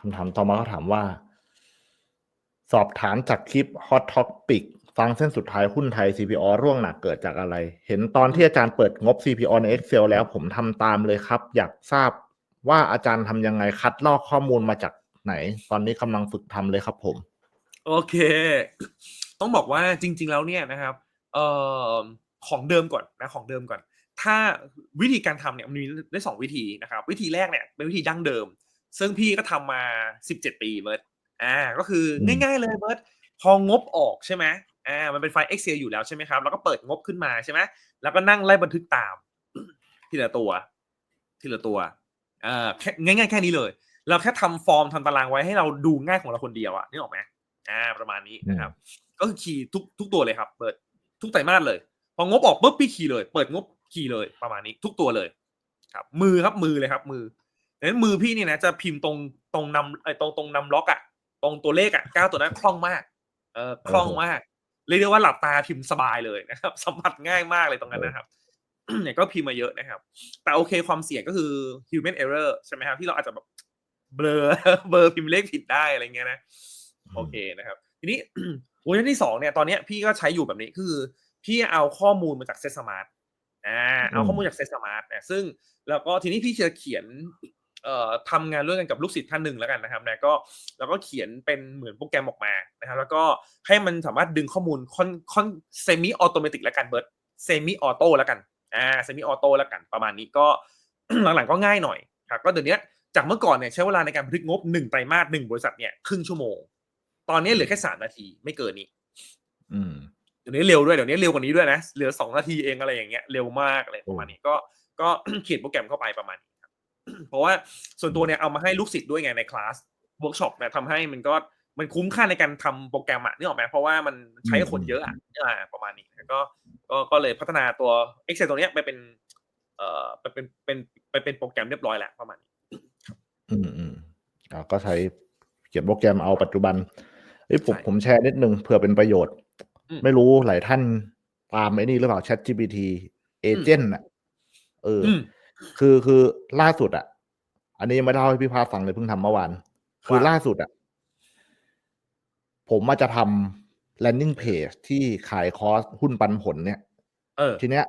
คำถามต่อมาเขาถามว่า สอบถามจากคลิป Hot Topic ฟังเส้นสุดท้ายหุ้นไทย CPO ร่วงหนักเกิดจากอะไร เห็นตอนที่อาจารย์เปิดงบ CPO ใน Excel แล้วผมทำตามเลยครับ อยากทราบว่าอาจารย์ทำยังไงคัดลอกข้อมูลมาจากไหน ตอนนี้กำลังฝึกทำเลยครับผม โอเค ต้องบอกว่าจริง ๆ แล้วเนี่ยนะครับเอ่อของเดิมก่อนนะของเดิมก่อน ถ้าวิธีการทำเนี่ยมันมีได้สองวิธีนะครับ วิธีแรกเนี่ยเป็นวิธีดั้งเดิม ซึ่งพี่ก็ทำมาสิบเจ็ดปีเบิร์ดอ่าก็คืออืมง่าย ๆเลยเบิร์ดพองบออกใช่ไหมอ่ามันเป็นไฟล์ Excel อยู่แล้วใช่ไหมครับแล้วก็เปิดงบขึ้นมาใช่ไหมแล้วก็นั่งไล่บันทึกตาม ทีละตัว ทีละตัวอ่าแค่ง่ายๆ แค่นี้เลย เราแค่ทำฟอร์มทำตารางไว้ให้เราดูง่ายของเราคนเดียวอะนึกออกไหมอ่า ประมาณนี้นะครับ ก็คือคีย์ทุกทุกตัวเลยครับ เปิดทุกไตรมาสเลย พองบออกปุ๊บพี่คีย์เลย เปิดงบคีย์เลยประมาณนี้ ทุกตัวเลย ครับ มือครับมือเลยครับ มือดัง นั้นมือพี่นี่นะจะพิมพ์ตรงตรงนำไอ้ตรงตรงนำล็อกอะตรงตัวเลขอะเก้าตัวนั้นคล่องมาก เออคล่องมากเรียกได้ว่าหลับตาพิมพ์สบายเลยนะครับ สัมผัสง่ายมากเลยตรงนั้นนะครับเนี่ยก็พิมพ์มาเยอะนะครับ แต่โอเคความเสี่ยงก็คือ human error ใช่ไหมครับที่เราอาจจะแบบเบลอเบลอพิมพ์เลขผิดได้อะไรเงี้ยนะโอเคนะครับ ทีนี้เวอร์ชันที่สองเนี่ยตอนเนี้ยพี่ก็ใช้อยู่แบบนี้คือ พี่เอาข้อมูลมาจากเซสมาร์ทอ่าเอาข้อมูลจากเซสมาร์ทเนี่ยซึ่งแล้วก็ทีนี้พี่จะเขียนเอ่อ ทำงานร่วมกันกับลูกศิษย์ท่านหนึ่งแล้วกันนะครับนะก็แล้วก็เขียนเป็นเหมือนโปรแกรมออกมานะครับแล้วก็ให้มันสามารถดึงข้อมูลค่อนค่อนเซมิออโตเมติกแล้วกันเบิร์ดเซมิออโต้แล้วกันอ่าเซมิออโต้แล้วกัน ประมาณนี้ก็หลังๆก็ง่ายหน่อยครับก็เดี๋ยวนี้จากเมื่อก่อนเนี่ยใช้เวลาในการบันทึกงบหนึ่งไตรมาสหนึ่งบริษัทเนี่ยครึ่งชั่วโมง ตอนนี้เหลือแค่สามนาทีไม่เกินนี้อืมเดี๋ยวนี้เร็วด้วยเดี๋ยวนี้เร็วกว่านี้ด้วยนะเหลือสองนาทีเองอะไรอย่างเงี้ยเร็วมากอะไรประมาณนี้ก็ก็เขียนโปรแกรมเข้าไปประมาณนี้ครับ เพราะว่าส่วนตัวเนี่ยเอามาให้ลูกศิษย์ด้วยไงในคลาสเวิร์กช็อปเนี่ยทำให้มันก็มันคุ้มค่าในการทำโปรแกรมอะนึกออกไหมเพราะว่ามันใช้คนเยอะอะอ่าประมาณนี้ก็ก็ก็เลยพัฒนาตัว Excel ตัวเนี้ยไปเป็น เอ่อไปเป็นเป็นไปเป็นโปรแกรมเรียบร้อยแล้วประมาณนี้อืมอืมอ่าก็ใช้เขียนโปรแกรมเอาปัจจุบันเอ้ยผมใช่ผมแชร์นิดนึงเผื่อเป็นประโยชน์อืมไม่รู้หลายท่านตามไอ้นี่หรือเปล่า Chat GPT เอเจนต์อะเออออืม คือคือล่าสุดอะ อันนี้ยังไม่ได้เล่าให้พี่พาฟังเลยเพิ่งทำเมื่อวานคือว่าล่าสุดอะ ผมมาจะทำ landing page ที่ขายคอร์สหุ้นปันผลเนี่ยเออทีเนี้ย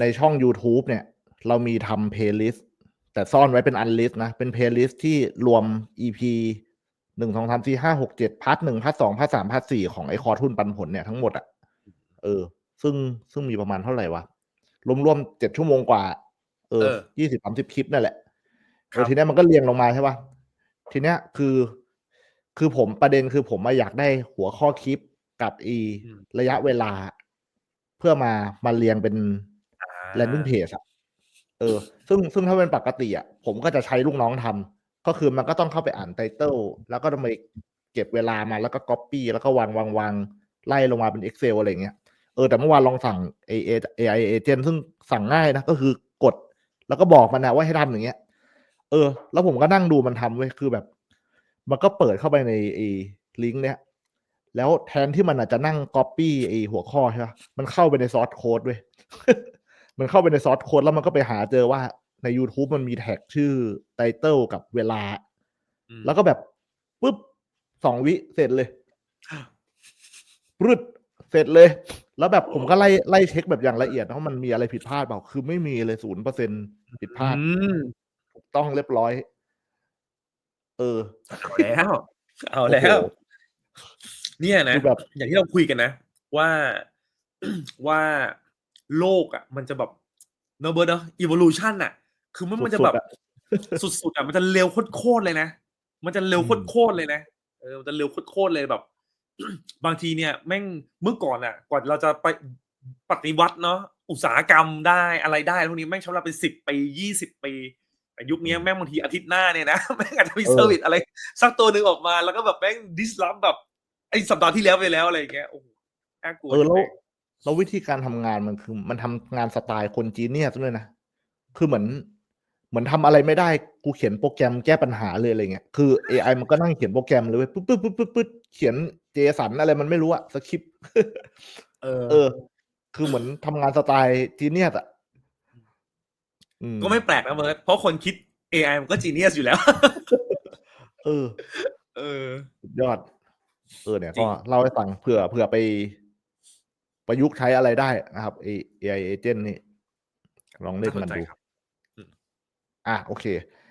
ในช่อง YouTube เนี่ย เรามีทำ playlist แต่ซ่อนไว้เป็น unlist นะ เป็น playlist ที่รวม EP หนึ่งสองสามสี่ห้าหกเจ็ดพาร์ทหนึ่งพาร์ทสองพาร์ทสามพาร์ทสี่ของไอ้คอร์สหุ้นปันผลเนี่ยทั้งหมดอะเออ ซึ่งซึ่งมีประมาณเท่าไหร่วะ รวมๆเจ็ดชั่วโมงกว่า เออเออยี่สิบสามสิบคลิปนั่นแหละคเอรัอบทีเนี้ยมันก็เรียงลงมาใช่ป่ะทีเนี้ยคือ คือผมประเด็นคือผมมาอยากได้หัวข้อคลิปกับอีอืมระยะเวลา เพื่อมามาเรียงเป็นอ่า landing page อะเออ ซึ่งซึ่งถ้าเป็นปกติอะผมก็จะใช้ลูกน้องทำก็คือมันก็ต้องเข้าไปอ่านไตเติลแล้วก็ต้องไปเก็บเวลามาแล้วก็ copy แล้วก็วางวางวางไล่ลงมาเป็น Excel อะไรอย่างเงี้ยเออแต่เมื่อวานลองสั่ง AI agent ซึ่งสั่งง่ายนะ ก็คือกด แล้วก็บอกมันนะว่าให้ทำอย่างเงี้ย เออ แล้วผมก็นั่งดูมันทำเว้ยคือแบบ มันก็เปิดเข้าไปในไอ้ลิงก์เนี้ยแล้วแทนที่มันอาจจะนั่ง copy ไอ้หัวข้อใช่ปะมันเข้าไปในซอสโค้ดเว้ยมันเข้าไปในซอสโค้ดแล้วมันก็ไปหาเจอว่าใน YouTube มันมีแท็กชื่อไตเติลกับเวลาอืมแล้วก็แบบปุ๊บสองวิเสร็จเลยปรึดเสร็จเลย แล้วแบบผมก็ไล่ไล่เช็คแบบอย่างละเอียดว่ามันมีอะไรผิดพลาดเปล่า คือไม่มีเลยศูนย์เปอร์เซ็นผิดพลาดอืมถูกต้องเรียบร้อย เออ เอาแล้ว เอาแล้วโอ้โหเนี่ยนะคือแบบอย่างที่เราคุยกันนะ ว่าว่าโลกอะ มันจะแบบเนอะเบิร์ดเนอะ evolution อะ คือมันมันจะแบบสุดๆอะสุดๆอะมันจะเร็วโคตรๆเลยนะ มันจะเร็วอืมโคตรๆเลยนะเออมันจะเร็วโคตรๆเลยแบบ บางทีเนี่ยแม่งเมื่อก่อนอะ กว่าเราจะไปปฏิวัติเนาะอุตสาหกรรมได้อะไรได้พวกนี้แม่งใช้เวลาเป็นสิบปียี่สิบปีแต่ยุคนี้แม่งบางทีอาทิตย์หน้าเนี่ยนะแม่งอาจจะมีเออเซอร์วิสอะไร สักตัวหนึ่งออกมาแล้วก็แบบแม่งดิสลอฟแบบไอ้สัปดาห์ที่แล้วไปแล้วอะไรอย่างเงี้ยโอ้โหน่ากลัวเออแล้วจังแล้ววิธีการทำงานมันคือ มันทำงานสไตล์คนจีเนียสด้วยนะคือเหมือนเหมือนทำอะไรไม่ได้กูเขียนโปรแกรมแก้ปัญหาเลยอะไรเงี้ยคือ AI มันก็นั่งเขียนโปรแกรมเลยเว้ยปึ๊บปึ๊บปึ๊บปึ๊บปึ๊บเขียน เจสันอะไรมันไม่รู้อะสคริปต์เออ เออ คือเหมือนทำงานสไตล์จีเนียสอะอืมก็ไม่แปลกนะเบิร์ดเพราะคนคิด AI มันก็จีเนียสอยู่แล้ว เออ เออสุดยอด เออเนี่ยจริก็งเล่าให้ฟังเผื่อเผื่อไปประยุกต์ใช้อะไรได้นะครับไอ้ AI agent นี่ ลองเล่นน่าสมันนใจดูครับอืมอะโอเค